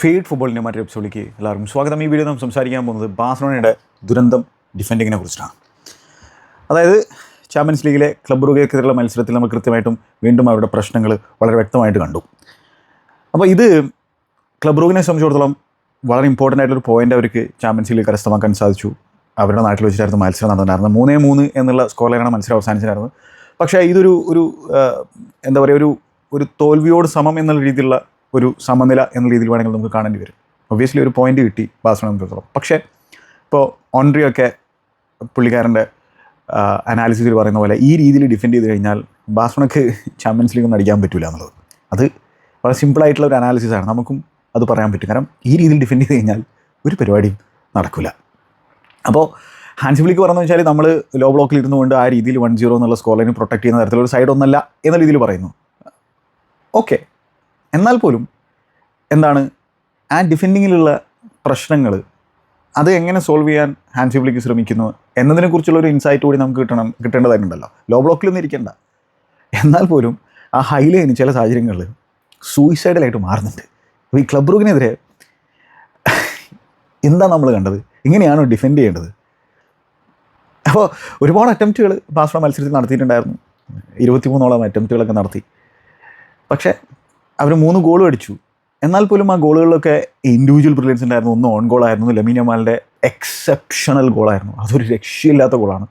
Feed ഫുട്ബോളിന്റെ മറ്റൊരു എപ്പിസോഡിലേക്ക് എല്ലാവർക്കും സ്വാഗതം. ഈ വീഡിയോ നമ്മൾ സംസാരിക്കാൻ പോകുന്നത് ബാഴ്സലോണയുടെ ദുരന്തം ഡിഫൻഡിങ്ങിനെ കുറിച്ചിട്ടാണ് അതായത് ചാമ്പ്യൻസ് ലീഗിലെ ക്ലബ് റുകൾക്കെതിരെയുള്ള മത്സരത്തിൽ നമ്മൾ കൃത്യമായിട്ടും വീണ്ടും അവരുടെ പ്രശ്നങ്ങൾ വളരെ വ്യക്തമായിട്ട് കണ്ടു. അപ്പോൾ ഇത് ക്ലബ് റുഗിനെ സംബന്ധിച്ചിടത്തോളം വളരെ ഇമ്പോർട്ടന്റ് ആയിട്ടൊരു പോയിന്റ് അവർക്ക് ചാമ്പ്യൻസ് ലീഗ് കരസ്ഥമാക്കാൻ സാധിച്ചു. അവരുടെ നാട്ടിൽ വെച്ചിട്ടായിരുന്നു മത്സരം നടന്നിട്ടുണ്ടായിരുന്നത്. മൂന്നേ മൂന്ന് എന്നുള്ള സ്കോറിലാണ് മത്സരം അവസാനിച്ചിട്ടുണ്ടായിരുന്നത്. പക്ഷേ ഇതൊരു ഒരു എന്താ പറയുക ഒരു ഒരു തോൽവിയോട് സമം എന്നുള്ള രീതിയിലുള്ള ഒരു സമനില എന്ന രീതിയിൽ വേണമെങ്കിൽ നമുക്ക് കാണേണ്ടി വരും. ഒബ്വിയസ്ലി ഒരു പോയിന്റ് കിട്ടി ബാഴ്സലോണ സംബന്ധിച്ചിടത്തോളം പക്ഷേ ഇപ്പോൾ ഓൺട്രിയൊക്കെ പുള്ളിക്കാരന്റെ അനാലിസിസിൽ പറയുന്ന പോലെ ഈ രീതിയിൽ ഡിഫെൻഡ് ചെയ്ത് കഴിഞ്ഞാൽ ബാഴ്സലോണയ്ക്ക് ചാമ്പ്യൻസ് ലീഗ് ഒന്നും അടിക്കാൻ പറ്റില്ല എന്നുള്ളത്. അത് വളരെ സിമ്പിളായിട്ടുള്ള ഒരു അനാലിസിസ് ആണ്. നമുക്കും അത് പറയാൻ പറ്റും. കാരണം ഈ രീതിയിൽ ഡിഫെൻഡ് ചെയ്ത് കഴിഞ്ഞാൽ ഒരു പരിപാടിയും നടക്കില്ല അപ്പോൾ ഹാൻസ് ഹാൻസിബിളിക്ക് പറഞ്ഞു വെച്ചാൽ നമ്മൾ ലോ ബ്ലോക്കിൽ ഇരുന്നു കൊണ്ട് ആ രീതിയിൽ വൺ സീറോ എന്നുള്ള സ്കോർ ലൈനെ പ്രൊട്ടക്ട് ചെയ്യുന്ന തരത്തിലൊരു സൈഡ് ഒന്നല്ല എന്ന രീതിയിൽ പറയുന്നു. ഓക്കെ എന്നാൽ പോലും എന്താണ് ആ ഡിഫെൻഡിങ്ങിലുള്ള പ്രശ്നങ്ങൾ അത് എങ്ങനെ സോൾവ് ചെയ്യാൻ ഹാൻസിബിളിക്ക് ശ്രമിക്കുന്നു എന്നതിനെക്കുറിച്ചുള്ള ഒരു ഇൻസൈറ്റ് കൂടി നമുക്ക് കിട്ടണം കിട്ടേണ്ടതായിട്ടുണ്ടല്ലോ. ലോ ബ്ലോക്കിലൊന്നും ഇരിക്കേണ്ട. എന്നാൽ പോലും ആ ഹൈലൈന് ചില സാഹചര്യങ്ങളിൽ സൂയിസൈഡലായിട്ട് മാറുന്നുണ്ട്. അപ്പോൾ ഈ ക്ലബ് റൂഗിനെതിരെ എന്താ നമ്മൾ കണ്ടത്? ഇങ്ങനെയാണോ ഡിഫെൻഡ് ചെയ്യേണ്ടത്? അപ്പോൾ ഒരുപാട് അറ്റംപ്റ്റുകൾ ബാസ്ഫ മത്സരത്തിൽ നടത്തിയിട്ടുണ്ടായിരുന്നു. ഇരുപത്തിമൂന്നോളം അറ്റംപ്റ്റുകളൊക്കെ നടത്തി. പക്ഷേ അവർ മൂന്ന് ഗോൾ അടിച്ചു. എന്നാൽ പോലും ആ ഗോളുകളിലൊക്കെ ഇൻഡിവിജ്വൽ ബ്രില്യൻസ് ഉണ്ടായിരുന്നു. ഒന്ന് ഓൺ ഗോളായിരുന്നു ലമീൻ അമാലിന്റെ എക്സെപ്ഷണൽ ഗോളായിരുന്നു അതൊരു രക്ഷയില്ലാത്ത ഗോളാണ്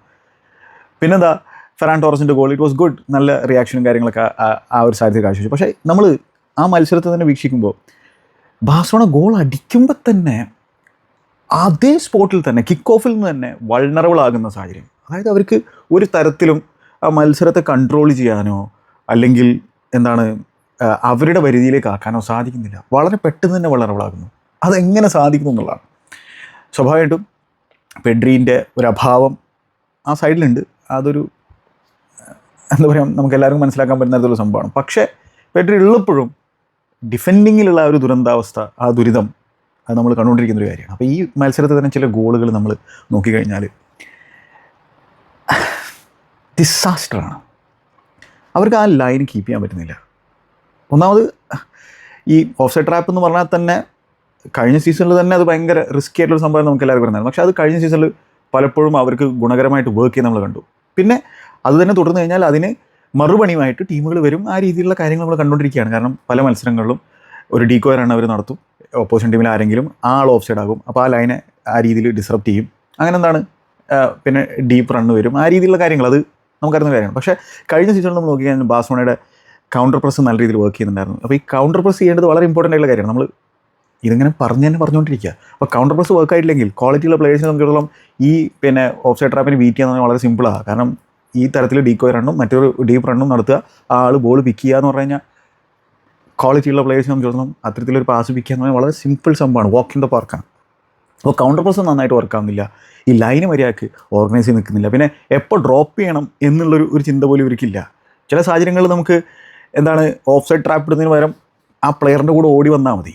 പിന്നെന്താ ഫെറാൻ ടോറസിന്റെ ഗോൾ ഇറ്റ് വാസ് ഗുഡ് നല്ല റിയാക്ഷനും കാര്യങ്ങളൊക്കെ ആ- ഒരു സാധ്യത കാഴ്ചവെച്ചു. പക്ഷേ നമ്മൾ ആ മത്സരത്തെ തന്നെ വീക്ഷിക്കുമ്പോൾ ബാസോണ ഗോൾ അടിക്കുമ്പോൾ തന്നെ അതേ സ്പോട്ടിൽ തന്നെ കിക്ക് ഓഫിൽ നിന്ന് തന്നെ വൾണറബിൾ ആകുന്ന സാഹചര്യം. അതായത് അവർക്ക് ഒരു തരത്തിലും ആ മത്സരത്തെ കൺട്രോൾ ചെയ്യാനോ അല്ലെങ്കിൽ എന്താണ് അവരുടെ പരിധിയിലേക്ക് ആക്കാനോ സാധിക്കുന്നില്ല. വളരെ പെട്ടെന്ന് തന്നെ വൾണറബിൾ ആകുന്നു അതെങ്ങനെ സാധിക്കുന്നു എന്നുള്ളതാണ്. സ്വാഭാവികമായിട്ടും പെഡ്രീന്റെ ഒരു അഭാവം ആ സൈഡിലുണ്ട്. അതൊരു എന്താ പറയുക നമുക്ക് എല്ലാവർക്കും മനസ്സിലാക്കാൻ പറ്റുന്ന തരത്തിലുള്ള സംഭവമാണ്. പക്ഷേ പെഡ്രി ഉള്ളപ്പോഴും ഡിഫെൻഡിങ്ങിലുള്ള ആ ഒരു ദുരന്താവസ്ഥ ആ ദുരിതം അത് നമ്മൾ കണ്ടുകൊണ്ടിരിക്കുന്ന ഒരു കാര്യമാണ്. അപ്പോൾ ഈ മത്സരത്തിൽ തന്നെ ചില ഗോളുകൾ നമ്മൾ നോക്കിക്കഴിഞ്ഞാൽ ഡിസാസ്റ്ററാണ് അവർക്ക് ആ ലൈൻ കീപ്പ് ചെയ്യാൻ പറ്റുന്നില്ല. ഒന്നാമത് ഈ ഓഫ് സൈഡ് ട്രാപ്പ് എന്ന് പറഞ്ഞാൽ തന്നെ കഴിഞ്ഞ സീസണിൽ തന്നെ അത് ഭയങ്കര റിസ്കി ആയിട്ടുള്ള സംഭവം നമുക്ക് എല്ലാവർക്കും പറഞ്ഞായിരുന്നു പക്ഷേ അത് കഴിഞ്ഞ സീസണിൽ പലപ്പോഴും അവർക്ക് ഗുണകരമായിട്ട് വർക്ക് ചെയ്യാൻ നമ്മൾ കണ്ടു. പിന്നെ അത് തന്നെ തുടർന്ന് കഴിഞ്ഞാൽ അതിന് മറുപണിയുമായിട്ട് ടീമുകൾ വരും. ആ രീതിയിലുള്ള കാര്യങ്ങൾ നമ്മൾ കണ്ടുകൊണ്ടിരിക്കുകയാണ്. കാരണം പല മത്സരങ്ങളിലും ഒരു ഡീകോയർ റൺ അവർ നടത്തും. ഓപ്പോസിഷൻ ടീമിൽ ആരെങ്കിലും ആൾ ഓഫ് സൈഡ് ആകും. അപ്പോൾ ആ ലൈനെ ആ രീതിയിൽ ഡിസ്റപ്റ്റ് ചെയ്യും. അങ്ങനെ എന്താണ് പിന്നെ ഡീപ്പ് റണ്ണ് വരും. ആ രീതിയിലുള്ള കാര്യങ്ങൾ അത് നമുക്കറിയുന്ന കാര്യമാണ്. പക്ഷേ കഴിഞ്ഞ സീസണിൽ നമ്മൾ നോക്കിക്കഴിഞ്ഞാൽ ബാഴ്സലോണയുടെ കൗണ്ടർ പ്രസ് നല്ല രീതിയിൽ വർക്ക് ചെയ്യുന്നുണ്ടായിരുന്നു. അപ്പോൾ ഈ കൗണ്ടർ പ്രസ് ചെയ്യേണ്ടത് വളരെ ഇമ്പോർട്ടന്റ് ആയിട്ടുള്ള കാര്യമാണ്. നമ്മൾ ഇതിങ്ങനെ പറഞ്ഞു തന്നെ പറഞ്ഞുകൊണ്ടിരിക്കുക. അപ്പോൾ കൗണ്ടർ പ്രസ് വർക്ക് ആയിട്ടില്ലെങ്കിൽ ക്വാളിറ്റിയുള്ള പ്ലേയേഴ്സിനെ സംബന്ധിച്ചിടത്തോളം ഈ പിന്നെ ഓഫ് സൈഡ് ട്രാപ്പിന് ബീറ്റ് ചെയ്യാൻ വളരെ സിമ്പിളാണ് കാരണം ഈ തരത്തിൽ ഡീക്കോയ് റണ്ണും മറ്റൊരു ഡീപ്പ് റണ്ണും നടത്തുക. ആ ആൾ ബോൾ പിക്ക് ചെയ്യുക എന്ന് പറഞ്ഞു കഴിഞ്ഞാൽ ക്വാളിറ്റിയുള്ള പ്ലേയേഴ്സിനെ സംബന്ധിച്ചിടത്തോളം അത്തരത്തിലൊരു പാസ് പിക്ക് എന്ന് പറഞ്ഞാൽ വളരെ സിമ്പിൾ സംഭവമാണ്. വാക്ക് ഇൻ ദ പാർക്കാണ് അപ്പോൾ കൗണ്ടർ പ്രസ് നന്നായിട്ട് വർക്ക് ആവുന്നില്ല. ഈ ലൈന് മര്യാദയ്ക്ക് ഓർഗനൈസ് ചെയ്ത് നിൽക്കുന്നില്ല. പിന്നെ എപ്പോൾ ഡ്രോപ്പ് ചെയ്യണം എന്നുള്ളൊരു ഒരു ചിന്ത പോലും ഇവർക്കില്ല. ചില സാഹചര്യങ്ങളിൽ നമുക്ക് എന്താണ് ഓഫ് സൈഡ് ട്രാപ്പ് ഇടുന്നതിന് പകരം ആ പ്ലെയറിന്റെ കൂടെ ഓടി വന്നാൽ മതി.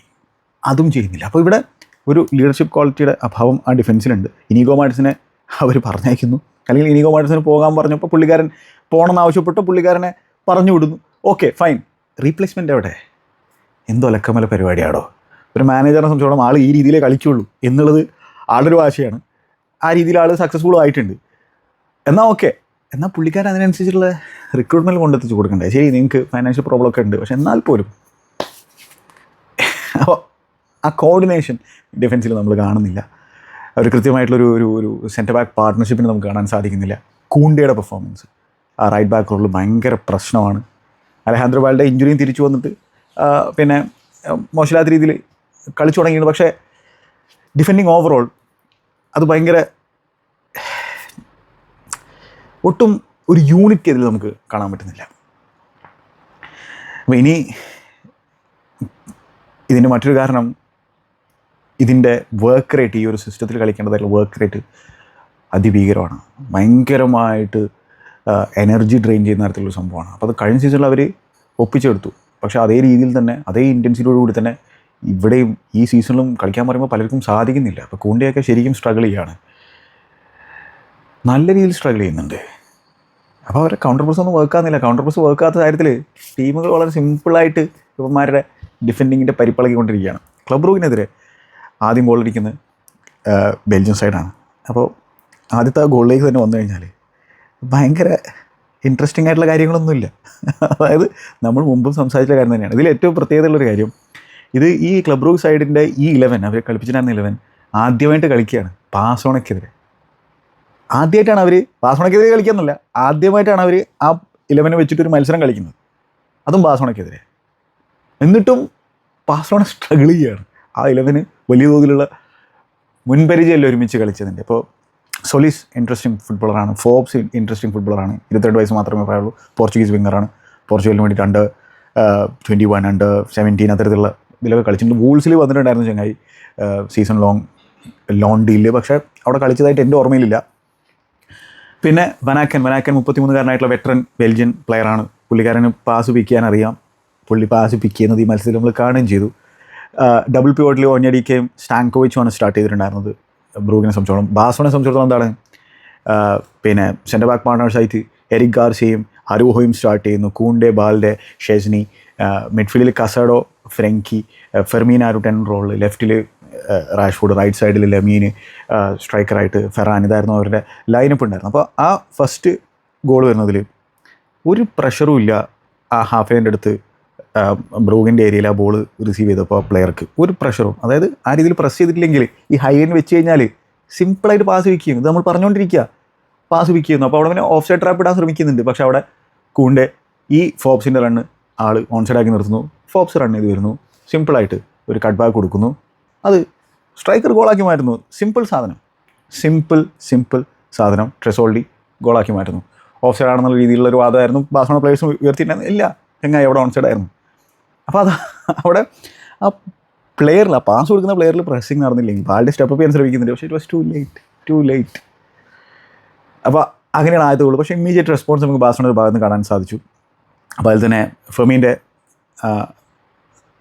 അതും ചെയ്യുന്നില്ല. അപ്പോൾ ഇവിടെ ഒരു ലീഡർഷിപ്പ് ക്വാളിറ്റിയുടെ അഭാവം ആ ഡിഫൻസിലുണ്ട് ഇനിഗോ മാർട്സിനെ അവർ പറഞ്ഞയക്കുന്നു. അല്ലെങ്കിൽ ഇനിഗോ മാർട്സിന് പോകാൻ പറഞ്ഞപ്പോൾ പുള്ളിക്കാരൻ പോകണമെന്ന് ആവശ്യപ്പെട്ട് പുള്ളിക്കാരനെ പറഞ്ഞു വിടുന്നു. ഓക്കെ ഫൈൻ റീപ്ലേസ്മെന്റ് എവിടെ? എന്തോ ലക്കമല പരിപാടിയാണോ ഒരു മാനേജറിനെ സംബന്ധിച്ചോളം ആൾ ഈ രീതിയിലേ കളിക്കുള്ളൂ എന്നുള്ളത് ആളുടെ ഒരു വാശിയാണ്. ആ രീതിയിൽ ആൾ സക്സസ്ഫുൾ ആയിട്ടുണ്ട്. എന്നാൽ ഓക്കെ എന്നാൽ പുള്ളിക്കാരൻ അതിനനുസരിച്ചുള്ള റിക്രൂട്ട്മെന്റ് കൊണ്ടെത്തിച്ച് കൊടുക്കണ്ടേ? ശരി നിങ്ങൾക്ക് ഫൈനാൻഷ്യൽ പ്രോബ്ലം ഒക്കെ ഉണ്ട്. പക്ഷെ എന്നാൽ പോലും അപ്പോൾ ആ കോർഡിനേഷൻ ഡിഫൻസിൽ നമ്മൾ കാണുന്നില്ല. ഒരു കൃത്യമായിട്ടുള്ളൊരു ഒരു ഒരു സെന്റർ ബാക്ക് പാർട്ട്ണർഷിപ്പിന് നമുക്ക് കാണാൻ സാധിക്കുന്നില്ല. കൂണ്ടിയുടെ പെർഫോമൻസ് ആ റൈറ്റ് ബാക്ക് റോളിൽ ഭയങ്കര പ്രശ്നമാണ്. അലഹാന്ദ്രബാലിന്റെ ഇഞ്ചുറിയും തിരിച്ചു വന്നിട്ട് പിന്നെ മോശമില്ലാത്ത രീതിയിൽ കളിച്ചു തുടങ്ങിയിരുന്നു പക്ഷേ ഡിഫെൻഡിങ് ഓവറോൾ അത് ഭയങ്കര ഒട്ടും ഒരു യൂണിറ്റി അതിൽ നമുക്ക് കാണാൻ പറ്റുന്നില്ല. അപ്പോൾ ഇനി ഇതിന്റെ മറ്റൊരു കാരണം ഇതിന്റെ വർക്ക് റേറ്റ് ഈ ഒരു സിസ്റ്റത്തിൽ കളിക്കേണ്ടതായിട്ടുള്ള വർക്ക് റേറ്റ് അതിഭീകരമാണ്. ഭയങ്കരമായിട്ട് എനർജി ഡ്രെയിൻ ചെയ്യുന്ന തരത്തിലുള്ള സംഭവമാണ്. അപ്പോൾ അത് കഴിഞ്ഞ സീസണിൽ അവർ ഒപ്പിച്ചെടുത്തു. പക്ഷേ അതേ രീതിയിൽ തന്നെ അതേ ഇന്റൻസിറ്റിയോടുകൂടി തന്നെ ഇവിടെയും ഈ സീസണിലും കളിക്കാൻ പറയുമ്പോൾ പലർക്കും സാധിക്കുന്നില്ല. അപ്പോൾ കൂണ്ടിയൊക്കെ ശരിക്കും സ്ട്രഗിൾ ചെയ്യുകയാണ് നല്ല രീതിയിൽ സ്ട്രഗിൾ ചെയ്യുന്നുണ്ട്. അപ്പോൾ അവരുടെ കൗണ്ടർ പ്രസ് ഒന്നും വർക്കാകുന്നില്ല കൗണ്ടർ പ്രസ് വർക്കാത്ത കാര്യത്തിൽ ടീമുകൾ വളരെ സിമ്പിളായിട്ട് ഇവന്മാരുടെ ഡിഫെൻഡിങ്ങിന്റെ പരിപ്പളക്കിക്കൊണ്ടിരിക്കുകയാണ്. ക്ലബ് റൂവിനെതിരെ ആദ്യം ഗോൾ അടിക്കുന്നത് ബെൽജിയം സൈഡാണ് അപ്പോൾ ആദ്യത്തെ ഗോളിലേക്ക് തന്നെ വന്നു കഴിഞ്ഞാൽ ഭയങ്കര ഇൻട്രസ്റ്റിംഗ് ആയിട്ടുള്ള കാര്യങ്ങളൊന്നുമില്ല. അതായത് നമ്മൾ മുമ്പും സംസാരിച്ച കാര്യം തന്നെയാണ്. ഇതിൽ ഏറ്റവും പ്രത്യേകതയുള്ളൊരു കാര്യം ഇത് ഈ ക്ലബ് റൂ സൈഡിന്റെ ഈ ഇലവൻ അവർ കളിപ്പിച്ചിട്ടാണ് ഇലവൻ ആദ്യമായിട്ട് കളിക്കുകയാണ് പാസോണയ്ക്കെതിരെ ആദ്യമായിട്ടാണ് അവർ ബാസോണയ്ക്കെതിരെ കളിക്കുന്നില്ല. ആദ്യമായിട്ടാണ് അവർ ആ ഇലവനെ വെച്ചിട്ട് ഒരു മത്സരം കളിക്കുന്നത്. അതും ബാസോണയ്ക്കെതിരെ എന്നിട്ടും ബാസോണ സ്ട്രഗിൾ ചെയ്യുകയാണ് ആ ഇലവന് വലിയ തോതിലുള്ള മുൻപരിചയമല്ല ഒരുമിച്ച് കളിച്ചതിന്റെ. അപ്പോൾ സൊലീസ് ഇൻട്രസ്റ്റിംഗ് ഫുട്ബോളറാണ് ഫോബ്സ് ഇൻട്രസ്റ്റിംഗ് ഫുട്ബോളറാണ് ഇരുപത്തിരണ്ട് വയസ്സ് മാത്രമേ പറയുള്ളൂ. പോർച്ചുഗീസ് വിങ്ങറാണ് പോർച്ചുഗലിന് വേണ്ടിയിട്ട് under twenty one under seventeen അത്തരത്തിലുള്ള ഇതിലൊക്കെ കളിച്ചിട്ടുണ്ട്. വൂൾസിൽ വന്നിട്ടുണ്ടായിരുന്നു ചങ്ങായി. സീസൺ ലോങ് ലോൺ ഡീലിൽ പക്ഷേ അവിടെ കളിച്ചതായിട്ട് എന്റെ ഓർമ്മയിലില്ല. പിന്നെ വനാക്കൻ വനാക്കൻ മുപ്പത്തിമൂന്നുകാരനായിട്ടുള്ള വെറ്ററൻ ബെൽജിയൻ പ്ലെയറാണ് പുള്ളിക്കാരന് പാസ് പിക്കാൻ അറിയാം. പുള്ളി പാസ് പിക്ക് ചെയ്യുന്നത് ഈ മത്സരത്തിൽ നമ്മൾ കാണുകയും ചെയ്തു. ഡബിൾ പിവോട്ടിൽ ഓഞ്ഞടിക്കുകയും സ്റ്റാങ്കോവിച്ചുമാണ് സ്റ്റാർട്ട് ചെയ്തിട്ടുണ്ടായിരുന്നത്. ബ്രൂഗിനെ സംബന്ധിച്ചോളം. ബാസോനെ സംബന്ധിച്ചിടത്തോളം എന്താണ്? പിന്നെ സെന്റർ ബാക്ക് പാർട്ണേഴ്സായിട്ട് എരിക് ഗാർസിയും അരൂഹയും സ്റ്റാർട്ട് ചെയ്യുന്നു. കൂണ്ടെ ബാൽഡെ ഷെസ്നി മിഡ്ഫീൽഡിൽ കസാഡോ ഫ്രെങ്കി ഫെർമീൻ ആരുടെ റോൾ ലെഫ്റ്റിൽ റാഷ്ഫുഡ് റൈറ്റ് സൈഡിൽ ലമീൻ സ്ട്രൈക്കറായിട്ട് ഫെറാൻ ഇതായിരുന്നു അവരുടെ ലൈനപ്പ് ഉണ്ടായിരുന്നു അപ്പോൾ ആ ഫസ്റ്റ് ഗോൾ വരുന്നതിൽ ഒരു പ്രഷറും ഇല്ല ആ ഹാഫ് ലൈന്റെ അടുത്ത് ബ്രൂഗിന്റെ ഏരിയയിൽ ആ ബോൾ റിസീവ് ചെയ്തപ്പോൾ ആ പ്ലെയർക്ക് ഒരു പ്രഷറും അതായത് ആ രീതിയിൽ പ്രസ് ചെയ്തിട്ടില്ലെങ്കിൽ ഈ ഹൈ ലൈൻ വെച്ച് കഴിഞ്ഞാൽ സിമ്പിളായിട്ട് പാസ് വയ്ക്കും ഇത് നമ്മൾ പറഞ്ഞുകൊണ്ടിരിക്കുക പാസ് വിൽക്കുന്നു അപ്പോൾ അവിടെ പിന്നെ ഓഫ് സൈഡ് ട്രാപ്പ് ഇടാൻ ശ്രമിക്കുന്നുണ്ട്. പക്ഷേ അവിടെ കൂണ്ടെ ഈ ഫോപ്സിന്റെ റണ്ണ് ആൾ ഓൺസൈഡ് ആക്കി നിർത്തുന്നു. ഫോപ്സ് റൺ ചെയ്ത് വരുന്നു. സിമ്പിളായിട്ട് ഒരു കട്ട് ബാക്ക് കൊടുക്കുന്നു. അത് സ്ട്രൈക്കർ ഗോളാക്കി മാറ്റുന്നു സിമ്പിൾ സാധനം. സിമ്പിൾ സിമ്പിൾ സാധനം. ട്രെസോൾഡി ഗോളാക്കി മാറ്റുന്നു ഓഫ് സൈഡ് ആണെന്നുള്ള രീതിയിലുള്ള ഒരു വാദമായിരുന്നു ബാസോണ പ്ലേയേഴ്സ് ഉയർത്തിയിട്ടുണ്ടായിരുന്നു ഇല്ല എങ്ങനെ അവിടെ ഓൺ സൈഡ് ആയിരുന്നു. അപ്പോൾ അത് അവിടെ ആ പ്ലെയറിൽ ആ പാസ് കൊടുക്കുന്ന പ്ലെയറിൽ പ്രസിംഗ് നടന്നില്ലെങ്കിൽ ബാളുടെ സ്റ്റെപ്പ് ചെയ്യാൻ ശ്രമിക്കുന്നുണ്ട്. പക്ഷേ it was too late too late അപ്പോൾ അങ്ങനെയാണ് ആദ്യത്തെ പക്ഷേ ഇമ്മീഡിയറ്റ് റെസ്പോൺസ് നമുക്ക് ബാസോണയുടെ ഭാഗത്ത് നിന്ന് കാണാൻ സാധിച്ചു. അപ്പോൾ അതിൽ തന്നെ ഫെമീന്റെ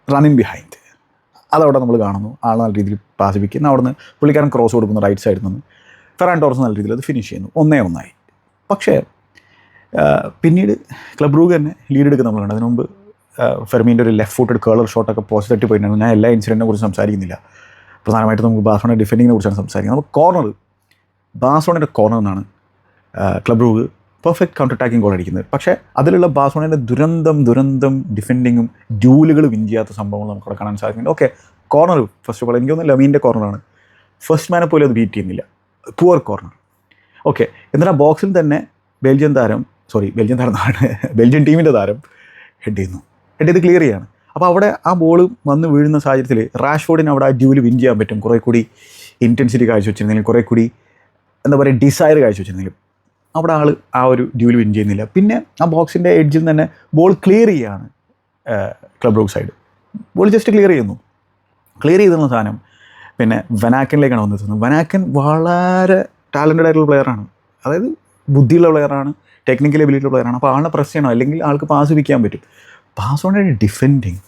റണ്ണിങ് ബിഹൈൻഡ് അതവിടെ നമ്മൾ കാണുന്നു. ആൾ നല്ല രീതിയിൽ പാസ് പിക്കുന്നു അവിടെ നിന്ന് പുള്ളിക്കാരൻ ക്രോസ് കൊടുക്കുന്നു റൈറ്റ് സൈഡിൽ നിന്ന്. ഫെറാൻ ടോർസ് നല്ല രീതിയിൽ അത് ഫിനിഷ് ചെയ്യുന്നു. ഒന്നേ ഒന്നായി. പക്ഷേ പിന്നീട് ക്ലബ് റൂഗ് തന്നെ ലീഡ് എടുക്കുന്ന നമ്മൾ കണ്ടു അതിന് മുമ്പ് ഫെർമീന്റെ ഒരു ലെഫ്റ്റ് ഫുട്ടഡ് കേളർ ഷോട്ടൊക്കെ പോസ്റ്റ് തട്ടി ഞാൻ എല്ലാ ഇൻസിഡന്റിനെ കുറിച്ച് സംസാരിക്കുന്നില്ല. പ്രധാനമായിട്ടും നമുക്ക് ബാസോണിന്റെ ഡിഫെൻഡിങ്ങിനെ കുറിച്ചാണ് സംസാരിക്കുന്നത്. നമുക്ക് കോർണർ ബാസോണിന്റെ കോർണർ എന്നാണ് club റൂഗ് perfect counter attacking goal അടിക്കുന്നത്. പക്ഷേ അതിലുള്ള ബാസോണിന്റെ ദുരന്തം ദുരന്തം ഡിഫെൻഡിങ്ങും ഡ്യൂലുകൾ വിൻ ചെയ്യാത്ത സംഭവങ്ങൾ നമുക്ക് അവിടെ കാണാൻ സാധിക്കുന്നുണ്ട്. Okay corner first of all എനിക്ക് തോന്നുന്നു ലമീന്റെ കോർണറാണ് ഫസ്റ്റ് മാനെ പോലും അത് ബീറ്റ് ചെയ്യുന്നില്ല. പുവർ കോർണർ ഓക്കെ എന്നാൽ ആ ബോക്സിൽ തന്നെ ബെൽജിയം താരം സോറി ബെൽജിയം താരം ബെൽജിയം ടീമിന്റെ താരം ഹെഡ് ചെയ്യുന്നു. ഹെഡ് ചെയ്ത് ക്ലിയർ ചെയ്യാണ്. അപ്പോൾ അവിടെ ആ ബോൾ വന്ന് വീഴുന്ന സാഹചര്യത്തിൽ റാഷ്ഫോർഡിന് അവിടെ ആ ഡ്യൂൽ വിൻ ചെയ്യാൻ പറ്റും. കുറേ കൂടി ഇന്റൻസിറ്റി കാഴ്ച വെച്ചിരുന്നെങ്കിൽ കുറേ കൂടി എന്താ പറയുക ഡിസയർ കാഴ്ചവെച്ചിരുന്നെങ്കിൽ അവിടെ ആൾ ആ ഒരു ഡ്യൂൽ വിൻ ചെയ്യുന്നില്ല. പിന്നെ ആ ബോക്സിന്റെ എഡ്ജിൽ തന്നെ ബോൾ ക്ലിയർ ചെയ്യാണ് club rock side ball just clear ചെയ്യുന്നു. ക്ലിയർ ചെയ്തിരുന്ന സാധനം പിന്നെ വനാക്കനിലേക്കാണ് വന്നിരുന്നത്. വനാക്കൻ വളരെ ടാലന്റഡ് ആയിട്ടുള്ള പ്ലെയറാണ് അതായത് ബുദ്ധിയുള്ള പ്ലെയറാണ് ടെക്നിക്കൽ എബിലിറ്റി പ്ലെയറാണ് അപ്പോൾ ആളെ പ്രസ് ചെയ്യണം അല്ലെങ്കിൽ ആൾക്ക് പാസ് വിൽക്കാൻ പറ്റും. പാസ് ഓൺ ഡിഫെൻഡിങ്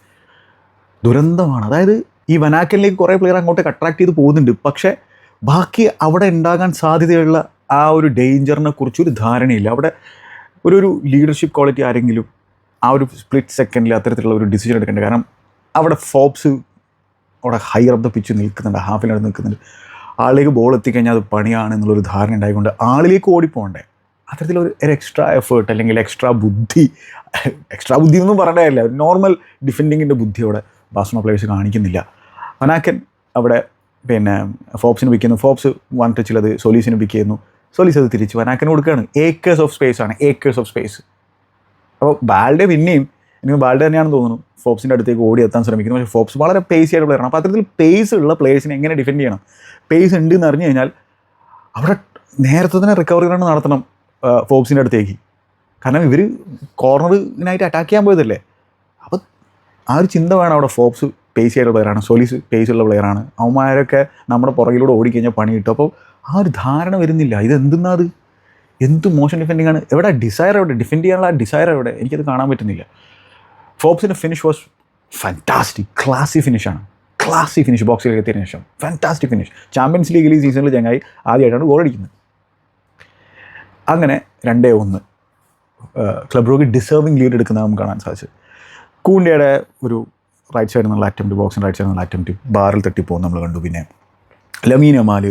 ദുരന്തമാണ്. അതായത് ഈ വനാക്കനിലേക്ക് കുറേ പ്ലെയർ അങ്ങോട്ടേക്ക് അട്രാക്ട് ചെയ്ത് പോകുന്നുണ്ട്. പക്ഷേ ബാക്കി അവിടെ ഉണ്ടാകാൻ സാധ്യതയുള്ള ആ ഒരു ഡേഞ്ചറിനെ കുറിച്ചൊരു ധാരണയില്ല. അവിടെ ഒരു ഒരു ലീഡർഷിപ്പ് ക്വാളിറ്റി ആരെങ്കിലും ആ ഒരു സ്പ്ലിറ്റ് സെക്കൻഡിൽ അത്തരത്തിലുള്ള ഒരു ഡിസിഷൻ എടുക്കേണ്ടത്. കാരണം അവിടെ ഫോബ്സ് അവിടെ ഹയർ ഓഫ് ദ പിച്ച് നിൽക്കുന്നുണ്ട് ഹാഫിനടുത്ത് നിൽക്കുന്നുണ്ട്. ആളിലേക്ക് ബോൾ എത്തിക്കഴിഞ്ഞാൽ അത് പണിയാണ് എന്നുള്ളൊരു ധാരണ ഉണ്ടായിക്കൊണ്ട് ആളിലേക്ക് ഓടിപ്പോകണ്ടേ. അത്തരത്തിലൊരു ഒരു എക്സ്ട്രാ എഫേർട്ട് അല്ലെങ്കിൽ എക്സ്ട്രാ ബുദ്ധി എക്സ്ട്രാ ബുദ്ധി ഒന്നും പറയേണ്ടതല്ല നോർമൽ ഡിഫെൻഡിങ്ങിന്റെ ബുദ്ധി അവിടെ ബാസ്മ പ്ലേയേഴ്സ് കാണിക്കുന്നില്ല. അനാക്കൻ അവിടെ പിന്നെ ഫോബ്സിന് പിക്കുന്നു ഫോബ്സ് വൺ ടച്ചിൽ അത് പിക്ക് ചെയ്യുന്നു സൊലീസ് അത് തിരിച്ചു വനാക്കിന് കൊടുക്കുകയാണ്. ഏക്കേഴ്സ് ഓഫ് സ്പേസ് ആണ്. ഏക്കേഴ്സ് ഓഫ് സ്പേസ് അപ്പോൾ ബാൽഡെ പിന്നെയും എനിക്ക് ബാൽഡെ തന്നെയാണെന്ന് തോന്നുന്നു. ഫോപ്സിന്റെ അടുത്തേക്ക് ഓടി എത്താൻ ശ്രമിക്കുന്നു. പക്ഷേ ഫോപ്സ് വളരെ പേസി ആയിട്ട് പ്ലെയറാണ് അപ്പോൾ അത്തരത്തിൽ പേസ് ഉള്ള പ്ലേയേഴ്സിനെ എങ്ങനെ ഡിഫെൻഡ് ചെയ്യണം? പേസ് ഉണ്ട് എന്ന് അറിഞ്ഞു കഴിഞ്ഞാൽ അവിടെ നേരത്തെ തന്നെ റിക്കവറി റൺ നടത്തണം ഫോപ്സിന്റെ അടുത്തേക്ക്. കാരണം ഇവർ കോർണറിനായിട്ട് അറ്റാക്ക് ചെയ്യാൻ പോയതല്ലേ? അപ്പോൾ ആ ഒരു ചിന്ത വേണം അവിടെ ഫോപ്സ് പേസി ആയിട്ടുള്ള പ്ലെയറാണ് സോലീസ് പേസ് ഉള്ള പ്ലെയറാണ് അവന്മാരൊക്കെ നമ്മുടെ പുറകിലൂടെ ഓടിക്കഴിഞ്ഞാൽ പണി കിട്ടും. അപ്പോൾ ആ ഒരു ധാരണ വരുന്നില്ല. ഇത് എന്തെന്നാ അത്? എന്ത് മോശം ഡിഫെൻഡിങ് ആണ്? എവിടെ ഡിസയർ എവിടെ ഡിഫെൻഡ് ചെയ്യാനുള്ള ആ ഡിസയർ എവിടെ? എനിക്കത് കാണാൻ പറ്റുന്നില്ല. ഫോബ്സിന്റെ ഫിനിഷ് വാസ് ഫാന്റാസ്റ്റിക് ക്ലാസി ഫിനിഷാണ് ക്ലാസി ഫിനിഷ് ബോക്സിലേക്ക് എത്തിയതിനു ശേഷം. ഫാന്റാസ്റ്റിക് ഫിനിഷ് ചാമ്പ്യൻസ് ലീഗിൽ ഈ സീസണിൽ ചങ്ങായി ആദ്യമായിട്ടാണ് ഗോൾ അടിക്കുന്നത്. അങ്ങനെ രണ്ടേ ഒന്ന് ക്ലബ് റോഗി ഡിസേർവിങ് ലീഡ് എടുക്കുന്നത് നമുക്ക് കാണാൻ സാധിച്ചു കൂണ്ടിയുടെ ഒരു റൈറ്റ് സൈഡിൽ നിന്നുള്ള അറ്റംപ്റ്റ് ബോക്സിന്റെ റൈറ്റ് സൈഡിൽ നിന്നുള്ള അറ്റംപ്റ്റ് ബാറിൽ തട്ടിപ്പോകും നമ്മൾ കണ്ടു. പിന്നെ ലമീനമാൽ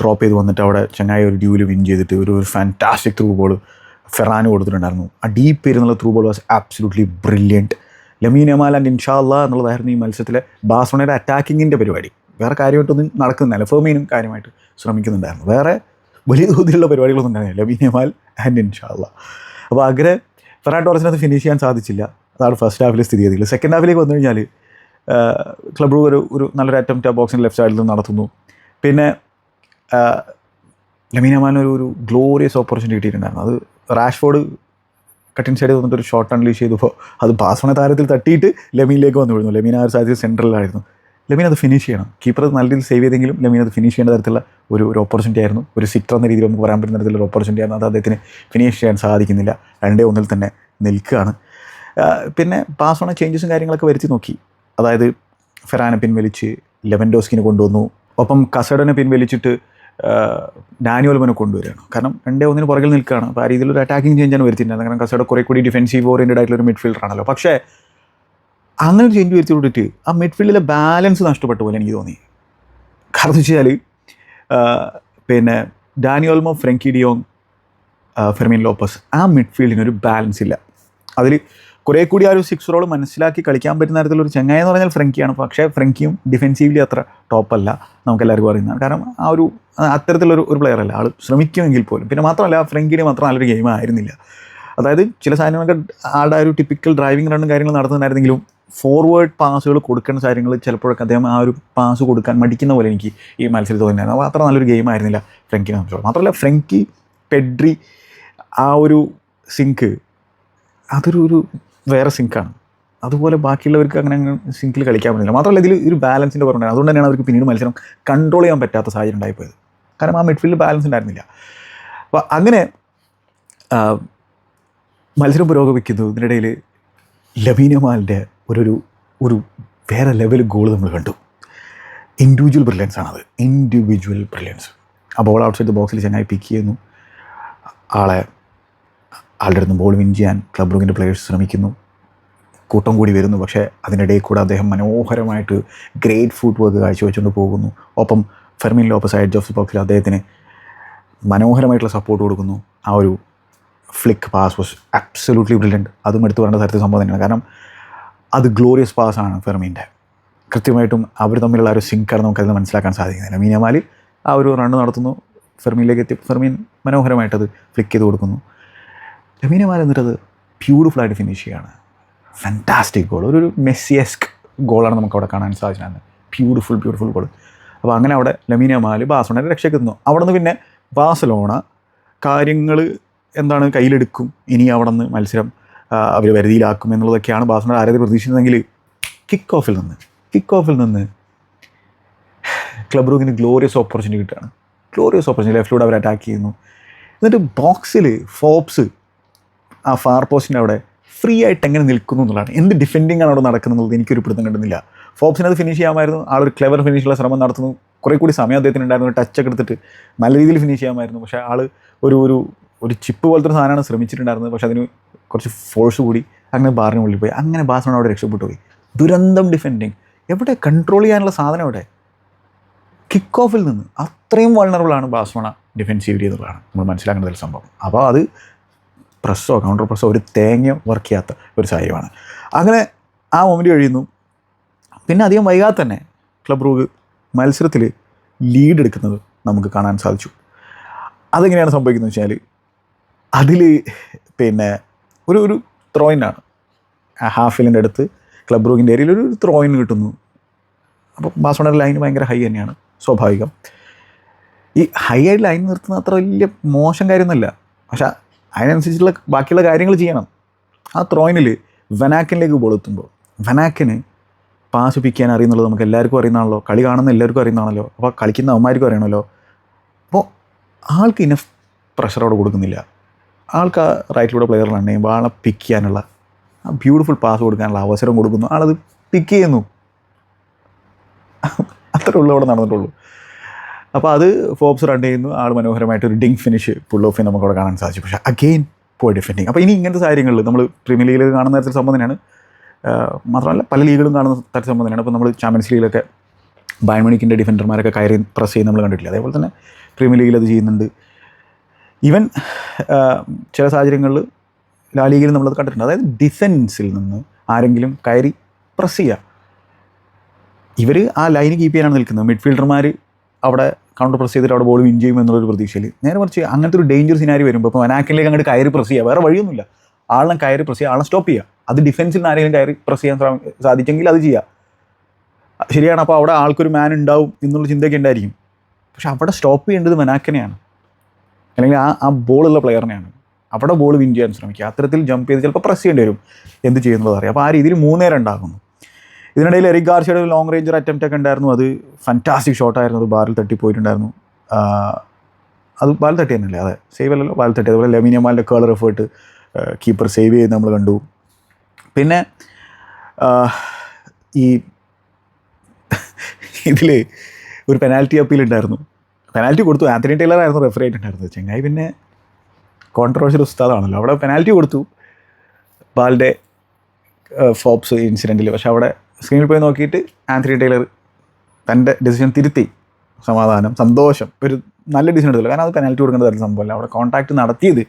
ഡ്രോപ്പ് ചെയ്ത് വന്നിട്ട് അവിടെ ചങ്ങായി ഒരു ഡ്യൂൽ വിൻ ചെയ്തിട്ട് ഒരു ഒരു ഫാന്റാസ്റ്റിക് ത്രൂ ബോൾ ഫെറാന് കൊടുത്തിട്ടുണ്ടായിരുന്നു. ആ deep പേരുന്നുള്ള through ball was absolutely brilliant Lamine Yamal and ഇൻഷാല്ല എന്നുള്ളതായിരുന്നു ഈ മത്സരത്തിലെ ബാസോണയുടെ അറ്റാക്കിങ്ങിന്റെ പരിപാടി. വേറെ കാര്യമായിട്ടൊന്നും നടക്കുന്നില്ല. ഫെർമീനും കാര്യമായിട്ട് ശ്രമിക്കുന്നുണ്ടായിരുന്നു. വേറെ വലിയ തോതിലുള്ള പരിപാടികളൊന്നും ഉണ്ടായിരുന്നില്ല. ലമീൻ എമാൽ ആൻഡ് ഇൻഷാല്ല അപ്പോൾ അങ്ങനെ ഫെറാൻ ടോറസിനകത്ത് ഫിനിഷ് ചെയ്യാൻ സാധിച്ചില്ല. അതാണ് ഫസ്റ്റ് ഹാഫിലെ സ്ഥിതി. ഗതിയിൽ സെക്കൻഡ് ഹാഫിലേക്ക് വന്നു കഴിഞ്ഞാൽ ക്ലബ് ഒരു ഒരു നല്ലൊരു അറ്റംപ്റ്റ് ആ ബോക്സിന്റെ ലെഫ്റ്റ് സൈഡിൽ നിന്ന് നടത്തുന്നു. പിന്നെ ലമീൻ അമാലിന് ഒരു ഗ്ലോറിയസ് ഓപ്പർച്യൂണിറ്റി കിട്ടിയിട്ടുണ്ടായിരുന്നു. അത് റാഷ്ഫോർഡ് കട്ടിൻ സൈഡിൽ വന്നിട്ട് ഒരു ഷോട്ട് അൺലീഷ് ചെയ്തപ്പോൾ അത് ബാസോണ താരത്തിൽ തട്ടിയിട്ട് ലമീനിലേക്ക് വന്നു വീഴുന്നു ലമീൻ ആ ഒരു സാധ്യത സെൻട്രലായിരുന്നു ലമീൻ അത് ഫിനിഷ് ചെയ്യണം. കീപ്പർ നല്ല രീതിയിൽ സേവ് ചെയ്തെങ്കിലും ലമീൻ അത് ഫിനിഷ് ചെയ്യേണ്ട തരത്തിലുള്ള ഒരു ഒരു ഓപ്പർച്യൂണിറ്റി ആയിരുന്നു. ഒരു സിറ്റർ എന്ന രീതിയിൽ നമുക്ക് പറയാൻ പറ്റുന്ന തരത്തിലുള്ള ഒരു ഓപ്പർച്യൂണിറ്റി ആയിരുന്നു. അത് അദ്ദേഹത്തിന് ഫിനിഷ് ചെയ്യാൻ സാധിക്കുന്നില്ല. രണ്ടേ ഒന്നിൽ തന്നെ നിൽക്കുകയാണ്. പിന്നെ ബാസോണ ചേഞ്ചസും കാര്യങ്ങളൊക്കെ വരുത്തി നോക്കി. അതായത് ഫെറാനെ പിൻവലിച്ച് ലെവൻഡോസ്കിനെ കൊണ്ടുവന്നു. ഒപ്പം കസഡനെ പിൻവലിച്ചിട്ട് ഡാനിയോൽമനെ കൊണ്ടുവരികയാണ്. കാരണം രണ്ടേ ഒന്നിന് പുറകിൽ നിൽക്കുകയാണ്. അപ്പോൾ ആ രീതിയിൽ രീതിയിലൊരു അറ്റാക്കിംഗ് ചേഞ്ചാണ് വരുത്തിയിട്ടുണ്ടായിരുന്നത്. കാരണം കസയുടെ കുറേ കൂടി ഡിഫൻസീവ് ഓറിയന്റഡ് ആയിട്ടുള്ള ഒരു മിഡ്ഫീൽഡർ ആണല്ലോ. പക്ഷേ അങ്ങനെ ഒരു ചേഞ്ച് വരുത്തി കൊടുത്തിട്ട് ആ മിഡ്ഫീൽഡിലെ ബാലൻസ് നഷ്ടപ്പെട്ട പോലെ എനിക്ക് തോന്നി. കാരണം വെച്ചാൽ പിന്നെ Dani Olmo Frenkie de Jong Fermin Lopez ആ മിഡ്ഫീൽഡിന് ഒരു ബാലൻസ് ഇല്ല. അതിൽ കുറേ കൂടി ആ ഒരു സിക്സ് റോൾ മനസ്സിലാക്കി കളിക്കാൻ പറ്റുന്ന തരത്തിലൊരു ചെങ്ങായ എന്ന് പറഞ്ഞാൽ ഫ്രങ്കിയാണ്. പക്ഷേ ഫ്രങ്കിയും ഡിഫെൻസീവ്ലി അത്ര ടോപ്പല്ല നമുക്ക് എല്ലാവർക്കും അറിയുന്നതാണ് കാരണം ആ ഒരു അത്തരത്തിലൊരു ഒരു പ്ലെയർ അല്ല. ആൾ ശ്രമിക്കുമെങ്കിൽ പോലും. പിന്നെ മാത്രമല്ല ഫ്രങ്കിന് മാത്രം നല്ലൊരു ഗെയിം ആയിരുന്നില്ല. അതായത് ചില സാധനങ്ങളൊക്കെ ആളുടെ ഒരു ടിപ്പിക്കൽ ഡ്രൈവിംഗ് റണ്ണും കാര്യങ്ങൾ നടത്തുന്നുണ്ടായിരുന്നെങ്കിലും ഫോർവേഡ് പാസുകൾ കൊടുക്കുന്ന കാര്യങ്ങൾ ചിലപ്പോഴൊക്കെ അദ്ദേഹം ആ ഒരു പാസ് കൊടുക്കാൻ മടിക്കുന്ന പോലെ എനിക്ക് ഈ മത്സരത്തിൽ തോന്നിയായിരുന്നു അപ്പോൾ അത്ര നല്ലൊരു ഗെയിം ആയിരുന്നില്ല ഫ്രങ്കിനെ സംബന്ധിച്ചോളം. മാത്രമല്ല ഫ്രങ്കി പെഡ്രി ആ ഒരു സിങ്ക് അതൊരു ഒരു വേറെ സിങ്കാണ്. അതുപോലെ ബാക്കിയുള്ളവർക്ക് അങ്ങനെ സിങ്കിൽ കളിക്കാൻ പറ്റില്ല. മാത്രമല്ല ഇതിൽ ഒരു ബാലൻസിന്റെ കുറവുണ്ടായിരുന്നു. അതുകൊണ്ട് തന്നെയാണ് അവർക്ക് പിന്നീട് മത്സരം കൺട്രോൾ ചെയ്യാൻ പറ്റാത്ത സാഹചര്യം ഉണ്ടായിപ്പോയത്. കാരണം ആ മിഡ്ഫീൽഡ് ബാലൻസ് ഉണ്ടായിരുന്നില്ല. അപ്പോൾ അങ്ങനെ മത്സരം പുരോഗമിക്കുന്നു. ഇതിനിടയിൽ ലബീനമാലിന്റെ ഒരു ഒരു ഒരു വേറെ ലെവൽ ഗോൾ നമ്മൾ കണ്ടു. ഇൻഡിവിജ്വൽ ബ്രില്യൻസ് ആണത്. ഇൻഡിവിജ്വൽ ബ്രില്യൻസ് ആ ബോൾ ഔട്ട് സൈഡ് ബോക്സിൽ ചങ്ങായി പിക്ക് ചെയ്യുന്നു. ആളെ ആളുടെ ബോൾ വിൻ ചെയ്യാൻ ക്ലബ് റൂമിന്റെ പ്ലെയേഴ്സ് ശ്രമിക്കുന്നു. കൂട്ടം കൂടി വരുന്നു. പക്ഷേ അതിനിടയിൽ കൂടെ അദ്ദേഹം മനോഹരമായിട്ട് ഗ്രേറ്റ് ഫുഡ് വർക്ക് കാഴ്ചവെച്ചുകൊണ്ട് പോകുന്നു. ഒപ്പം ഫെർമിൻ ലോപ്പസ് സൈഡ് ഓഫ് ബോക്സിൽ അദ്ദേഹത്തിന് മനോഹരമായിട്ടുള്ള സപ്പോർട്ട് കൊടുക്കുന്നു. ആ ഒരു flick pass was absolutely brilliant അതും എടുത്തു പറയേണ്ട തരത്തിൽ സംഭവം തന്നെയാണ്. കാരണം അത് ഗ്ലോറിയസ് പാസ്സാണ് ഫെർമീന്റെ. കൃത്യമായിട്ടും അവർ തമ്മിലുള്ള ഒരു സിങ്കാണ് നമുക്കത് മനസ്സിലാക്കാൻ സാധിക്കുന്നില്ല മീനമാലി ആ ഒരു റണ്ണ് നടത്തുന്നു. ഫെർമീനിലേക്ക് എത്തി. ഫെർമീൻ മനോഹരമായിട്ടത് ഫ്ലിക്ക് ചെയ്ത് കൊടുക്കുന്നു. ലമീനമാൽ എന്നിട്ടത് ബ്യൂട്ടിഫുൾ ആയിട്ട് ഫിനിഷ് ചെയ്യാണ്. ഫാന്റാസ്റ്റിക് ഗോൾ ഒരു മെസ്സിയസ്ക് ഗോളാണ് നമുക്ക് അവിടെ കാണാൻ സാധിച്ചത്. ബ്യൂട്ടിഫുൾ ബ്യൂട്ടിഫുൾ ഗോൾ അപ്പോൾ അങ്ങനെ അവിടെ ലമീനമാൽ ബാസോണയുടെ രക്ഷയ്ക്കെത്തുന്നു അവിടെ നിന്ന് പിന്നെ ബാസലോണ കാര്യങ്ങൾ എന്താണ് കയ്യിലെടുക്കും. ഇനി അവിടെ നിന്ന് മത്സരം അവർ വരുതിയിലാക്കും എന്നുള്ളതൊക്കെയാണ് ബാസോണ ആരാധന പ്രതീക്ഷിക്കുന്നതെങ്കിൽ കിക്ക് ഓഫിൽ നിന്ന് കിക്ക് ഓഫിൽ നിന്ന് ക്ലബ് റൂമിന് ഗ്ലോറിയസ് ഓപ്പർച്യൂണിറ്റി കിട്ടുകയാണ്. ഗ്ലോറിയസ് ഓപ്പർച്യൂണിറ്റി ലെഫ്റ്റിലൂടെ അവർ അറ്റാക്ക് ചെയ്യുന്നു. എന്നിട്ട് ബോക്സിൽ ഫോപ്സ് ആ ഫാർ പോസ്റ്റിന്റെ അവിടെ ഫ്രീ ആയിട്ട് എങ്ങനെ നിൽക്കുന്നു എന്നുള്ളതാണ്. എന്ത് ഡിഫെൻഡിങ് ആണ് അവിടെ നടക്കുന്നത് എനിക്കൊരു പിടുത്തം കിട്ടുന്നില്ല ഫോബ്സിനത് അത് ഫിനിഷ് ചെയ്യാമായിരുന്നു. ആളൊരു ക്ലെവർ ഫിനിഷുള്ള ശ്രമം നടത്തുന്നു. കുറേ കൂടി സമയം അദ്ദേഹത്തിന് ഉണ്ടായിരുന്നു ടച്ച് ഒക്കെ എടുത്തിട്ട് നല്ല രീതിയിൽ ഫിനിഷ് ചെയ്യാമായിരുന്നു. പക്ഷേ ആൾ ഒരു ഒരു ഒരു ചിപ്പ് പോലത്തെ ഒരു സാധനമാണ് ശ്രമിച്ചിട്ടുണ്ടായിരുന്നത്. പക്ഷേ അതിന് കുറച്ച് ഫോഴ്സ് കൂടി അങ്ങനെ ബാറിന് ഉള്ളിൽ പോയി. അങ്ങനെ ബാസിനോട് അവിടെ രക്ഷപ്പെട്ടു പോയി. ദുരന്തം ഡിഫെൻഡിങ് എവിടെ കൺട്രോൾ ചെയ്യാനുള്ള സാധനം എവിടെ? കിക്ക് ഓഫിൽ നിന്ന്. അത്രയും വൾണറബിളാണ് ബാസ്മണ ഡിഫെൻസീവ് എന്നുള്ളതാണ്. നമ്മൾ മനസ്സിലാക്കേണ്ട ഒരു സംഭവം. അപ്പോൾ അത് പ്രസ്സോ കൗണ്ടർ പ്രസ്സോ ഒരു തേങ്ങ വർക്ക് ചെയ്യാത്ത ഒരു സാഹചര്യമാണ്. അങ്ങനെ ആ മൊമെന്റ് കഴിയുന്നു. പിന്നെ അധികം വൈകാതെ തന്നെ ക്ലബ് റൂഗ് മത്സരത്തിൽ ലീഡ് എടുക്കുന്നത് നമുക്ക് കാണാൻ സാധിച്ചു. അതെങ്ങനെയാണ് സംഭവിക്കുന്നത് വെച്ചാൽ അതിൽ പിന്നെ ഒരു ഒരു ത്രോയിനാണ് ഹാഫിലിന്റെ അടുത്ത് ക്ലബ് റൂഗിന്റെ ഏരിയയിൽ ഒരു ത്രോയിൻ കിട്ടുന്നു. അപ്പോൾ ബാസോണയുടെ ലൈൻ ഭയങ്കര ഹൈ തന്നെയാണ് സ്വാഭാവികം. ഈ ഹൈ ആയിട്ട് ലൈൻ നിർത്തുന്ന അത്ര വലിയ മോശം കാര്യമൊന്നുമല്ല. പക്ഷെ അതിനനുസരിച്ചുള്ള ബാക്കിയുള്ള കാര്യങ്ങൾ ചെയ്യണം. ആ ത്രോയിനിൽ വനാക്കിനിലേക്ക് ബോൾ എത്തുമ്പോൾ വനാക്കിന് പാസ് പിക്കാൻ അറിയുന്നുള്ളത് നമുക്ക് എല്ലാവർക്കും അറിയുന്നതാണല്ലോ കളി കാണുന്ന എല്ലാവർക്കും അറിയുന്നതാണല്ലോ അപ്പോൾ കളിക്കുന്ന അവന്മാർക്കും അറിയണമല്ലോ. അപ്പോൾ ആൾക്ക് ഇനഫ് പ്രഷർ അവിടെ കൊടുക്കുന്നില്ല. ആൾക്ക് ആ റൈറ്റിലൂടെ പ്ലെയർ ചെയ്യുമ്പോൾ ആളെ പിക്ക് ചെയ്യാനുള്ള ആ ബ്യൂട്ടിഫുൾ പാസ് കൊടുക്കാനുള്ള അവസരം കൊടുക്കുന്നു. ആളത് പിക്ക് ചെയ്യുന്നു. അത്രേ ഉള്ളൂ അവിടെ നടന്നിട്ടുള്ളൂ. അപ്പോൾ അത് ഫോബ്സ് റൺ ചെയ്യുന്നു. ആൾ മനോഹരമായിട്ട് ഒരു ഡിങ് ഫിനിഷ് പുൾ ഓഫ് നമുക്ക് അവിടെ കാണാൻ സാധിച്ചു. പക്ഷേ അഗെയിൻ പോയി ഡിഫെൻഡിങ് അപ്പോൾ ഇനി ഇങ്ങനത്തെ സാഹചര്യങ്ങളിൽ നമ്മൾ പ്രീമിയർ ലീഗിൽ കാണുന്ന തരത്തിൽ സംബന്ധം തന്നെയാണ്. മാത്രമല്ല പല ലീഗുകളും കാണുന്ന തരത്തിൽ സംബന്ധം തന്നെയാണ്. ഇപ്പോൾ നമ്മൾ ചാമ്പ്യൻസ് ലീഗിലൊക്കെ ബയൺമണിക്കിന്റെ ഡിഫൻഡർമാരൊക്കെ കയറി പ്രസ് ചെയ്യുന്ന നമ്മൾ കണ്ടിട്ടില്ല? അതേപോലെ തന്നെ പ്രീമിയർ ലീഗിൽ അത് ചെയ്യുന്നുണ്ട്. ഈവൻ ചില സാഹചര്യങ്ങളിൽ ലാ ലീഗിൽ നമ്മളത് കണ്ടിട്ടുണ്ട്. അതായത് ഡിഫൻസിൽ നിന്ന് ആരെങ്കിലും കയറി പ്രസ് ചെയ്യുക. ഇവർ ആ ലൈന് കീപ്പ് ചെയ്യാനാണ് നിൽക്കുന്നത്. മിഡ്ഫീൽഡർമാർ അവിടെ കൗണ്ടർ പ്രസ് ചെയ്തിട്ട് അവിടെ ബോൾ വിൻ ചെയ്യും എന്നുള്ളൊരു പ്രതീക്ഷയിൽ. നേരെ മറിച്ച് അങ്ങനത്തെ ഒരു ഡേഞ്ചർ സിനാരി വരുമ്പോൾ ഇപ്പോൾ വനാക്കിലേക്ക് അങ്ങോട്ട് കയറി പ്രസ് ചെയ്യുക വേറെ വഴിയൊന്നുമില്ല. ആളിനെ കയറി പ്രസ് ചെയ്യുക ആളെ സ്റ്റോപ്പ് ചെയ്യുക അത് ഡിഫൻസിൽ ആരെങ്കിലും കയറി പ്രസ് ചെയ്യാൻ സാധിച്ചെങ്കിൽ അത് ചെയ്യുക ശരിയാണ്. അപ്പോൾ അവിടെ ആൾക്കൊരു മാൻ ഉണ്ടാവും എന്നുള്ള ചിന്തയൊക്കെ ഉണ്ടായിരിക്കും. പക്ഷെ അവിടെ സ്റ്റോപ്പ് ചെയ്യേണ്ടത് മനാക്കനെയാണ്. അല്ലെങ്കിൽ ആ ആ ബോളുള്ള പ്ലെയറിനെയാണ് അവിടെ ബോൾ വിൻ ചെയ്യാൻ ശ്രമിക്കുക. അത്തരത്തിൽ ജമ്പ് ചെയ്ത് ചിലപ്പോൾ പ്രസ് ചെയ്യേണ്ടി വരും. എന്ത് ചെയ്യുന്നത് അറിയാം. അപ്പോൾ ആ രീതിയിൽ മൂന്നേരം രണ്ടാകുന്നു. ഇതിനിടയിൽ എറിക് ഗാർഷ്യയുടെ ഒരു ലോങ് റേഞ്ചർ അറ്റംപ്റ്റ് ഒക്കെ ഉണ്ടായിരുന്നു. അത് ഫാന്റാസ്റ്റിക് ഷോട്ടായിരുന്നു അത് ബാറിൽ തട്ടി പോയിട്ടുണ്ടായിരുന്നു. ആ, അത് ബാൽ തട്ടി തന്നെയല്ലേ? അതെ. സേവ് അല്ലല്ലോ ബാൽ തട്ടി. അതുപോലെ ലെമിനിയമാലിന്റെ കേളർ എഫേർട്ട് കീപ്പർ സേവ് ചെയ്ത് നമ്മൾ കണ്ടു. പിന്നെ ഈ ഇതിൽ ഒരു പെനാൽറ്റി അപ്പീൽ ഉണ്ടായിരുന്നു. പെനാൽറ്റി കൊടുത്തു. ആന്റണി ടൈലർ ആയിരുന്നു റെഫറി ആയിട്ടുണ്ടായിരുന്നത്. ചെങ്ങായി പിന്നെ കോൺട്രവേഴ്ഷ്യൽ ഉസ്താദാണല്ലോ. അവിടെ പെനാൽറ്റി കൊടുത്തു. ബാലിന്റെ ഫോപ്സ് ഇൻസിഡന്റിൽ പക്ഷെ അവിടെ സ്ക്രീനിൽ പോയി നോക്കിയിട്ട് ആന്റണി ടൈലർ തന്റെ ഡിസിഷൻ തിരുത്തി. സമാധാനം സന്തോഷം. ഒരു നല്ല ഡിസിഷൻ എടുത്തില്ല. കാരണം അത് പെനാൽറ്റി കൊടുക്കേണ്ട തരത്തിൽ സംഭവമല്ല. അവിടെ കോൺടാക്ട് നടത്തിയത്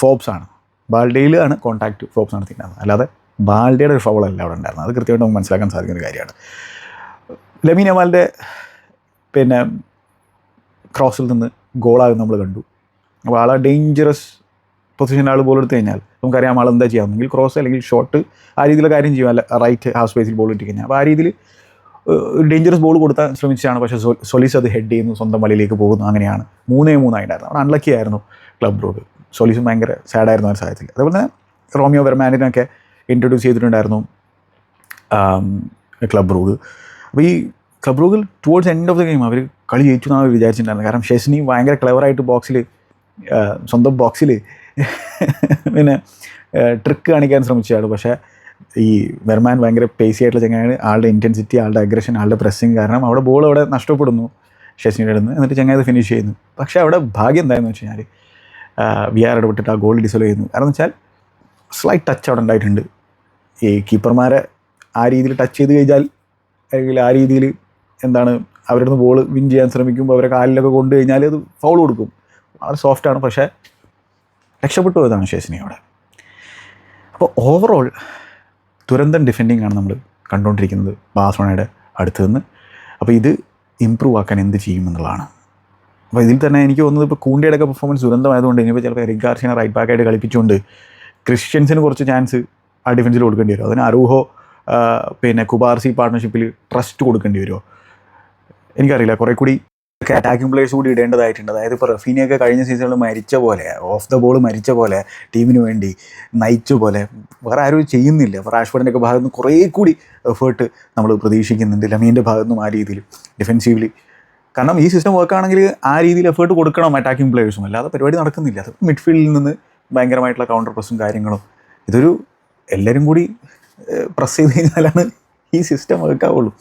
ഫോബ്സ് ആണ്. ബാൽഡയിലാണ് കോൺടാക്ട് ഫോബ്സ് നടത്തിയിട്ടുണ്ടായിരുന്നത് അല്ലാതെ ബാൾഡേയുടെ ഒരു ഫൗളല്ല അവിടെ ഉണ്ടായിരുന്നത്. അത് കൃത്യമായിട്ട് നമുക്ക് മനസ്സിലാക്കാൻ സാധിക്കുന്ന ഒരു കാര്യമാണ്. ലമീൻ അമാലിന്റെ പിന്നെ ക്രോസിൽ നിന്ന് ഗോളാകും നമ്മൾ കണ്ടു. അപ്പോൾ ആളെ ഡേഞ്ചറസ് പൊസിഷനിൽ ആൾ ബോൾ എടുത്തു കഴിഞ്ഞാൽ നമുക്കറിയാം ആൾ എന്താ ചെയ്യാം അല്ലെങ്കിൽ ക്രോസ് അല്ലെങ്കിൽ ഷോട്ട് ആ രീതിയിലുള്ള കാര്യം ചെയ്യും അല്ല റൈറ്റ് ഹാഫ് സ്പേസിൽ ബോൾ ഇട്ട് കഴിഞ്ഞാൽ അപ്പോൾ ആ രീതിയിൽ ഒരു ഡേഞ്ചറസ് ബോൾ കൊടുത്താൻ ശ്രമിച്ചതാണ്. പക്ഷേ സൊലീസ് അത് ഹെഡ് ചെയ്യുന്നു സ്വന്തം വലയിലേക്ക് പോകുന്നു. അങ്ങനെയാണ്. മൂന്നേ മൂന്നായിട്ടായിരുന്നു അവിടെ അൺലക്കി ആയിരുന്നു ക്ലബ് റോഡ് സൊലീസും ഭയങ്കര സാഡായിരുന്നു ആ സാഹചര്യത്തിൽ. അതുപോലെ തന്നെ റോമിയോ വെർമാനിനൊക്കെ ഇൻട്രൊഡ്യൂസ് ചെയ്തിട്ടുണ്ടായിരുന്നു ക്ലബ് റൂഗ് അപ്പോൾ ഈ club റൂഗിൽ towards end of the game അവർ കളി ജയിച്ചു എന്നാണ് വിചാരിച്ചിട്ടുണ്ടായിരുന്നത്. കാരണം ഷെസ്നി ഭയങ്കര ക്ലവറായിട്ട് ബോക്സിൽ സ്വന്തം ബോക്സിൽ പിന്നെ ട്രിക്ക് കാണിക്കാൻ ശ്രമിച്ചതാണ് പക്ഷേ ഈ വെർമാൻ ഭയങ്കര പേസി ആയിട്ടുള്ള ചങ്ങായാണ് ആളുടെ ഇന്റൻസിറ്റി ആളുടെ അഗ്രഷൻ ആളുടെ പ്രസ്സിങ് കാരണം അവിടെ ബോൾ അവിടെ നഷ്ടപ്പെടുന്നു ഷെസിന്റെ അടുത്ത് എന്നിട്ട് ചങ്ങായത് ഫിനിഷ് ചെയ്യുന്നു. പക്ഷേ അവിടെ ഭാഗ്യം എന്തായെന്ന് വെച്ച് കഴിഞ്ഞാൽ വി ആർ ഇടപെട്ടിട്ട് ആ ഗോൾ ഡിസോൾവ് ചെയ്യുന്നു. കാരണം വെച്ചാൽ സ്ലൈറ്റ് ടച്ച് അവിടെ ഉണ്ടായിട്ടുണ്ട്. ഈ കീപ്പർമാരെ ആ രീതിയിൽ ടച്ച് ചെയ്ത് കഴിഞ്ഞാൽ അല്ലെങ്കിൽ ആ രീതിയിൽ എന്താണ് അവരുടെ ബോൾ വിൻ ചെയ്യാൻ ശ്രമിക്കുമ്പോൾ അവരെ കാലിലൊക്കെ കൊണ്ടു കഴിഞ്ഞാൽ അത് ഫൗൾ കൊടുക്കും. വളരെ സോഫ്റ്റാണ് പക്ഷേ രക്ഷപ്പെട്ടു പോയതാണ് ശേഷനി അവിടെ. അപ്പോൾ ഓവറോൾ ദുരന്തം ഡിഫെൻഡിങ് ആണ് നമ്മൾ കണ്ടുകൊണ്ടിരിക്കുന്നത് ബാസോണയുടെ അടുത്ത് നിന്ന് അപ്പോൾ ഇത് ഇമ്പ്രൂവ് ആക്കാൻ എന്ത് ചെയ്യുമെന്നുള്ളതാണ് അപ്പോൾ ഇതിൽ തന്നെ എനിക്ക് തോന്നുന്നത് ഇപ്പോൾ കൂണ്ടിയുടെ ഒക്കെ പെർഫോമൻസ് ദുരന്തമായതുകൊണ്ട് ഇനിയിപ്പോൾ ചിലപ്പോൾ എറിക് ഗാർസിനെ റൈറ്റ് ബാക്കായിട്ട് കളിപ്പിച്ചുകൊണ്ട് ക്രിസ്ത്യൻസിന് കുറച്ച് ചാൻസ് ആ ഡിഫൻസിൽ കൊടുക്കേണ്ടി വരും അതിന് അറൂഹോ പിന്നെ കുബാർസി പാർട്ട്ണർഷിപ്പിൽ ട്രസ്റ്റ് കൊടുക്കേണ്ടി വരുമോ? എനിക്കറിയില്ല. കുറേ കൂടി അറ്റാക്കിംഗ് പ്ലേയേഴ്സ് കൂടി ഇടേണ്ടതായിട്ടുണ്ട്. അതായത് ഇപ്പോൾ റഫീനയൊക്കെ കഴിഞ്ഞ സീസണിൽ മരിച്ച പോലെ ഓഫ് ദ ബോൾ മരിച്ച പോലെ ടീമിന് വേണ്ടി നയിച്ച പോലെ വേറെ ആരും ചെയ്യുന്നില്ല. റാഷ്ഫോർഡിന്റെ ഒക്കെ ഭാഗത്ത് നിന്ന് കുറേ കൂടി എഫേർട്ട് നമ്മൾ പ്രതീക്ഷിക്കുന്നുണ്ട്. ലമീന്റെ ഭാഗത്തു നിന്നും ആ രീതിയിൽ ഡിഫെൻസീവ്ലി കാരണം ഈ സിസ്റ്റം വർക്ക് ആണെങ്കിൽ ആ രീതിയിൽ എഫേർട്ട് കൊടുക്കണം അറ്റാക്കിംഗ് പ്ലേയേഴ്സും അല്ലാതെ പരിപാടി നടക്കുന്നില്ല. അത് മിഡ്ഫീൽഡിൽ നിന്ന് ഭയങ്കരമായിട്ടുള്ള കൗണ്ടർ പ്രസ്സും കാര്യങ്ങളും ഇതൊരു എല്ലാവരും കൂടി പ്രസ് ചെയ്ത് കഴിഞ്ഞാലാണ് ഈ സിസ്റ്റം വർക്കാവുള്ളൂ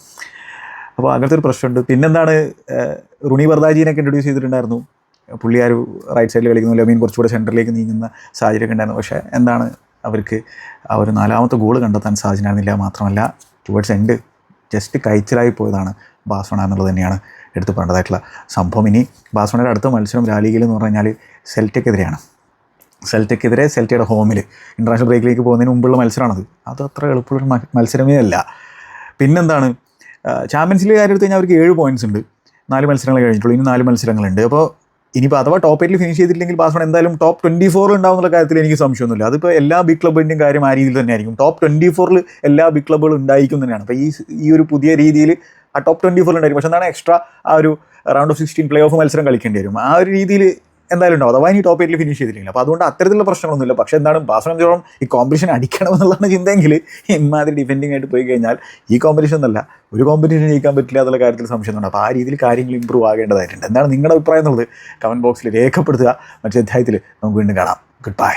അപ്പോൾ അങ്ങനത്തെ ഒരു പ്രശ്നമുണ്ട്. പിന്നെന്താണ് റുണി ബർദാജീനൊക്കെ ഇൻട്രൊഡ്യൂസ് ചെയ്തിട്ടുണ്ടായിരുന്നു. പുള്ളി ആ ഒരു റൈറ്റ് സൈഡിൽ കളിക്കുന്നു ലമീൻ കുറച്ചുകൂടെ സെന്ററിലേക്ക് നീങ്ങുന്ന സാഹചര്യമൊക്കെ ഉണ്ടായിരുന്നു. പക്ഷേ എന്താണ് അവർക്ക് ആ ഒരു നാലാമത്തെ ഗോൾ കണ്ടെത്താൻ സാധിച്ചിരുന്നില്ല. മാത്രമല്ല ടുവേർഡ്സ് എൻഡ് ജസ്റ്റ് കൈച്ചലായി പോയതാണ് ബാസോണ എന്നുള്ളത് തന്നെയാണ് എടുത്തു പറയേണ്ടതായിട്ടുള്ള സംഭവം. ഇനി ബാസോണയുടെ അടുത്ത മത്സരം ലാലിഗയിൽ എന്ന് പറഞ്ഞു കഴിഞ്ഞാൽ സെൽറ്റയ്ക്കെതിരെയാണ് സെൽറ്റയ്ക്കെതിരെ സെൽറ്റയുടെ ഹോമിൽ ഇന്റർനാഷണൽ ബ്രേക്കിലേക്ക് പോകുന്നതിന് മുമ്പുള്ള മത്സരമാണത്. അത് അത്ര എളുപ്പമുള്ള മത്സരമേ അല്ല. പിന്നെന്താണ് ചാമ്പ്യൻസ് ലീഗ് കാര്യം എടുത്ത് കഴിഞ്ഞാൽ അവർക്ക് ഏഴ് പോയിന്റ്സ് ഉണ്ട്. നാല് മത്സരങ്ങൾ കഴിഞ്ഞിട്ടുള്ളൂ. ഇനി നാല് മത്സരങ്ങളുണ്ട്. അപ്പോൾ ഇനിയിപ്പോൾ അഥവാ ടോപ്പ് എയ്റ്റിൽ ഫിനിഷ് ചെയ്തില്ലെങ്കിൽ ബാസ്മൺ എന്തായാലും ടോപ്പ് ട്വന്റി ഫോറിൽ ഉണ്ടാവുന്ന കാര്യത്തിൽ എനിക്ക് സംശയമൊന്നുമില്ല. അതിപ്പോൾ എല്ലാ ബിഗ് ക്ലബിന്റെയും കാര്യം ആ രീതിയിൽ തന്നെയായിരിക്കും. ടോപ്പ് ട്വന്റി ഫോറിൽ എല്ലാ ബിഗ് ക്ലബുകളും ഉണ്ടായിരിക്കും തന്നെയാണ്. അപ്പോൾ ഈ ഈ ഒരു പുതിയ രീതിയിൽ ആ ടോപ്പ് ട്വന്റി ഫോറിൽ ഉണ്ടായിരിക്കും. പക്ഷേ എന്താണ് എക്സ്ട്രാ ആ ഒരു round of sixteen play off മത്സരം കളിക്കേണ്ടി വരും. ആ ഒരു രീതിയിൽ എന്തായാലും ഉണ്ടാവും. അഥവാ ഇനി ടോപ്പ് എയ്റ്റിൽ ഫിനിഷ് ചെയ്തിട്ടില്ല. അപ്പോൾ അതുകൊണ്ട് അത്തരത്തിലുള്ള പ്രശ്നങ്ങളൊന്നുമില്ല. പക്ഷേ എന്താണ് ബാസണത്തോളം ഈ കോമ്പറ്റീഷൻ അടിക്കണം എന്നുള്ളതാണ് ചിന്തയെങ്കിൽ ഇമാതിരി ഡിഫെൻഡിങ് ആയിട്ട് പോയി കഴിഞ്ഞാൽ ഈ കോമ്പറ്റീഷൻ എന്നല്ല ഒരു കോമ്പറ്റീഷൻ ജയിക്കാൻ പറ്റില്ല എന്നുള്ള കാര്യത്തിൽ സംശയമുണ്ട് അപ്പോൾ ആ രീതിയിൽ കാര്യങ്ങൾ ഇമ്പ്രൂവ് ആകേണ്ടതായിട്ടുണ്ട്. എന്താണ് നിങ്ങളുടെ അഭിപ്രായം എന്നുള്ളത് കമന്റ് ബോക്സിൽ രേഖപ്പെടുത്തുക. മറ്റേ അധ്യായത്തിൽ നമുക്ക് വീണ്ടും കാണാം. Good bye